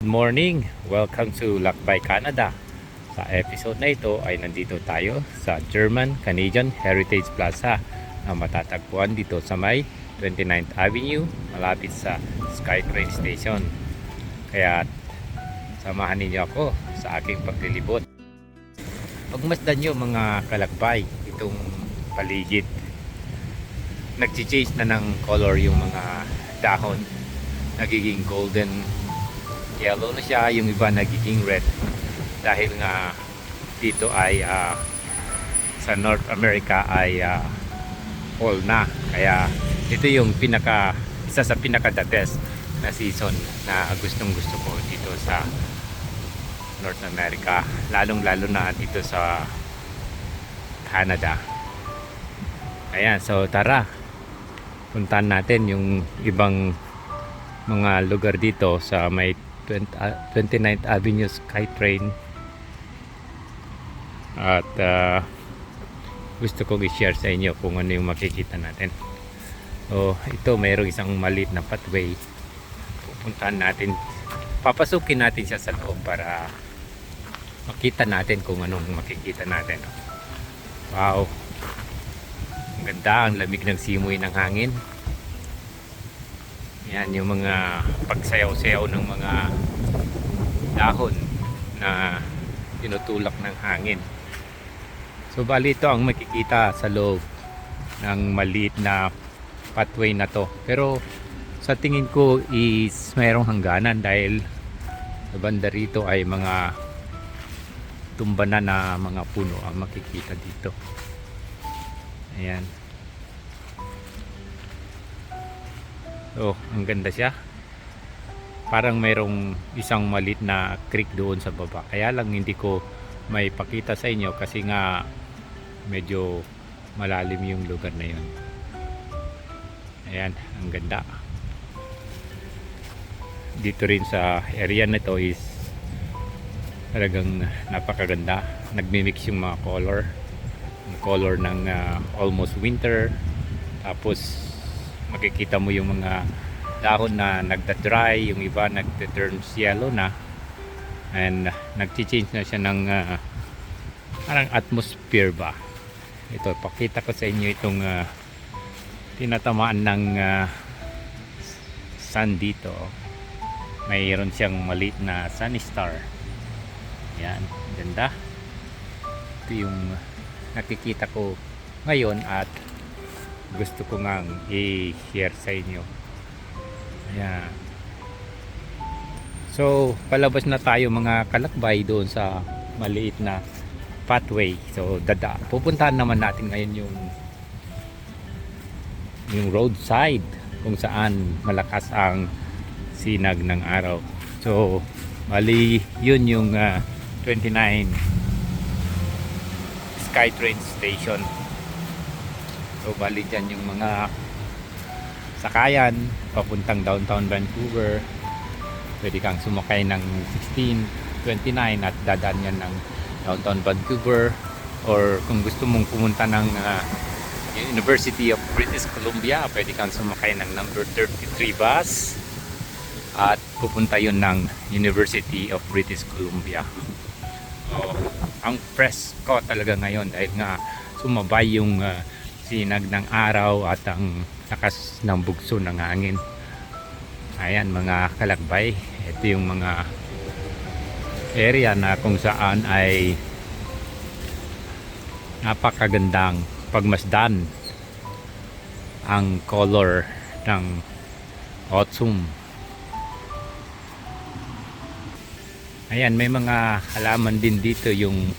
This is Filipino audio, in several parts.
Good morning! Welcome to Lakbay Canada. Sa episode na ito ay nandito tayo sa German Canadian Heritage Plaza na matatagpuan dito sa may 29th Avenue malapit sa SkyTrain Station. Kaya samahan ninyo ako sa aking paglilibot. Pagmasdan nyo mga kalakbay itong paligid. Nag-change na ng color yung mga dahon. Nagiging golden yellow na siya, yung iba nagiging red. Dahil nga dito ay ah, sa North America ay ah, fall na. Kaya ito yung pinaka isa sa pinaka the best na season na gustong gusto ko dito sa North America. Lalong lalo na dito sa Canada. Ayan so tara. Puntahan natin yung ibang mga lugar dito sa may 20, ah, 29th Avenue Skytrain. At ah, gusto kong i-share sa inyo kung ano yung makikita natin. So ito mayroong isang maliit na pathway. Pupuntahan natin. Papasukin natin siya sa loob para makita natin kung anong makikita natin. Wow. Ang ganda ang lamig ng simoy ng hangin yan yung mga pagsayaw-sayaw ng mga dahon na tinutulak ng hangin. So bali ito ang makikita sa loob ng maliit na pathway na to. Pero sa tingin ko is mayroong hangganan dahil sa banda rito ay mga tumba na na mga puno ang makikita dito. Ayan. Oh, ang ganda siya. Parang mayroong isang malit na creek doon sa baba. Kaya lang hindi ko may pakita sa inyo kasi nga medyo malalim yung lugar na yun. Ayan, ang ganda. Dito rin sa area na to is talagang napakaganda. Nagmimix yung mga color. Ang color ng ah, almost winter. Tapos makikita mo yung mga dahon na nagda-dry, yung iba nagda-turn yellow na. And uh, nagchi-change na siya ng uh, parang atmosphere ba? Ito, pakita ko sa inyo itong uh, tinatamaan ng uh, sun dito. Mayroon siyang maliit na sun star. Yan, ganda. Ito yung nakikita ko ngayon at gusto ko nga i-share sa inyo. Ayan. So palabas na tayo mga kalakbay doon sa maliit na pathway. So dada pupuntahan naman natin ngayon yung yung roadside kung saan malakas ang sinag ng araw. So bali yun yung ah, 29 Skytrain Station So bali dyan yung mga sakayan papuntang downtown Vancouver. Pwede kang sumakay ng 1629 at dadaan yan ng downtown Vancouver or kung gusto mong pumunta ng uh, University of British Columbia, pwede kang sumakay ng number 33 bus at pupunta yun ng University of British Columbia. So, ang presko talaga ngayon dahil nga sumabay yung uh, sinag ng araw at ang lakas ng bugso ng hangin. Ayan mga kalakbay ito yung mga area na kung saan ay napakagandang pagmasdan ang color ng autumn ayan may mga halaman din dito yung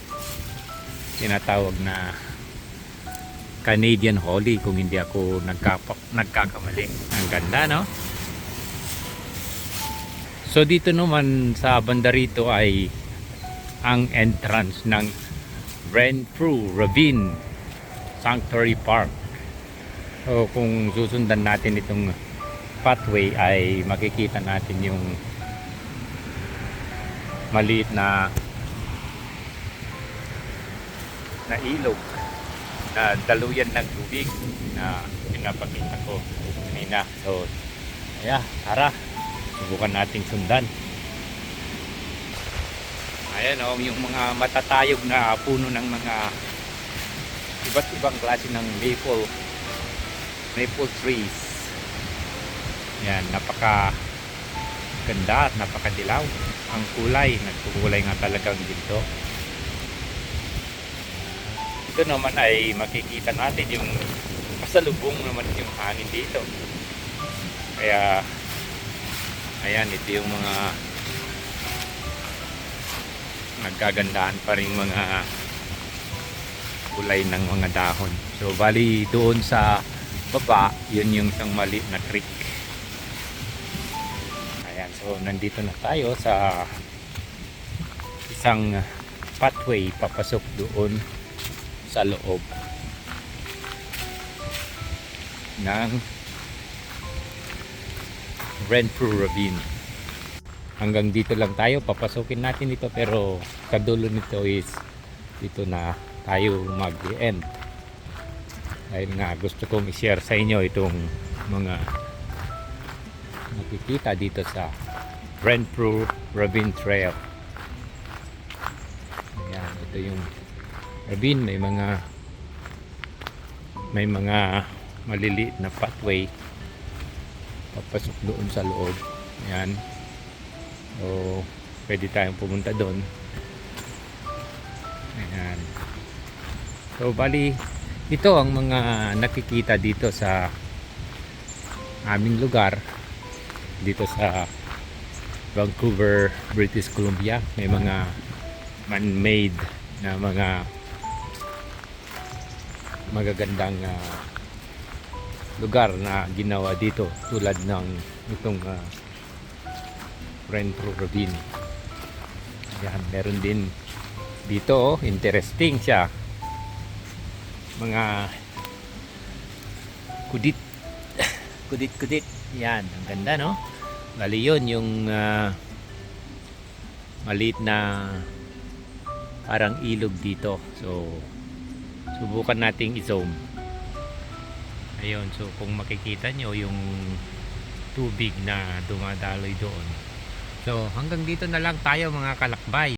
tinatawag na Canadian Holly kung hindi ako nagkakamali. Ang ganda, no? So dito naman sa banda rito ay ang entrance ng Renfrew Ravine Sanctuary Park. So kung susundan natin itong pathway ay makikita natin yung maliit na na ilog na daluyan ng tubig na pinapakita ko kanina. So, ayan, tara, subukan nating sundan. Ayan o, yung mga matatayog na puno ng mga iba't ibang klase ng maple maple trees. Yan, napaka ganda at napakadilaw. Ang kulay, nagkukulay nga talagang ginto. Ito naman ay makikita natin yung pasalubong naman yung hangin dito. Kaya, ayan, ito yung mga nagkagandahan pa rin mga kulay ng mga dahon. So, bali doon sa baba, yun yung isang maliit na creek. Ayan, so nandito na tayo sa isang pathway papasok doon sa loob ng Renfrew Ravine. Hanggang dito lang tayo, papasukin natin ito pero sa dulo nito is dito na tayo mag-end. Dahil nga gusto kong i-share sa inyo itong mga nakikita dito sa Renfrew Ravine Trail. Ayan, ito yung ravine, may mga may mga maliliit na pathway papasok doon sa loob. Ayan. So, pwede tayong pumunta doon. Ayan. So, bali, ito ang mga nakikita dito sa aming lugar dito sa Vancouver, British Columbia. May mga man-made na mga magagandang ah, lugar na ginawa dito tulad ng itong uh, Renfrew Ravine. Yan, meron din dito, oh, interesting siya. Mga kudit. Kudit-kudit. Yan, ang ganda, no? Bali yun, yung ah, maliit na parang ilog dito. So, subukan nating i-zoom. Ayun, so kung makikita nyo yung tubig na dumadaloy doon. So hanggang dito na lang tayo mga kalakbay.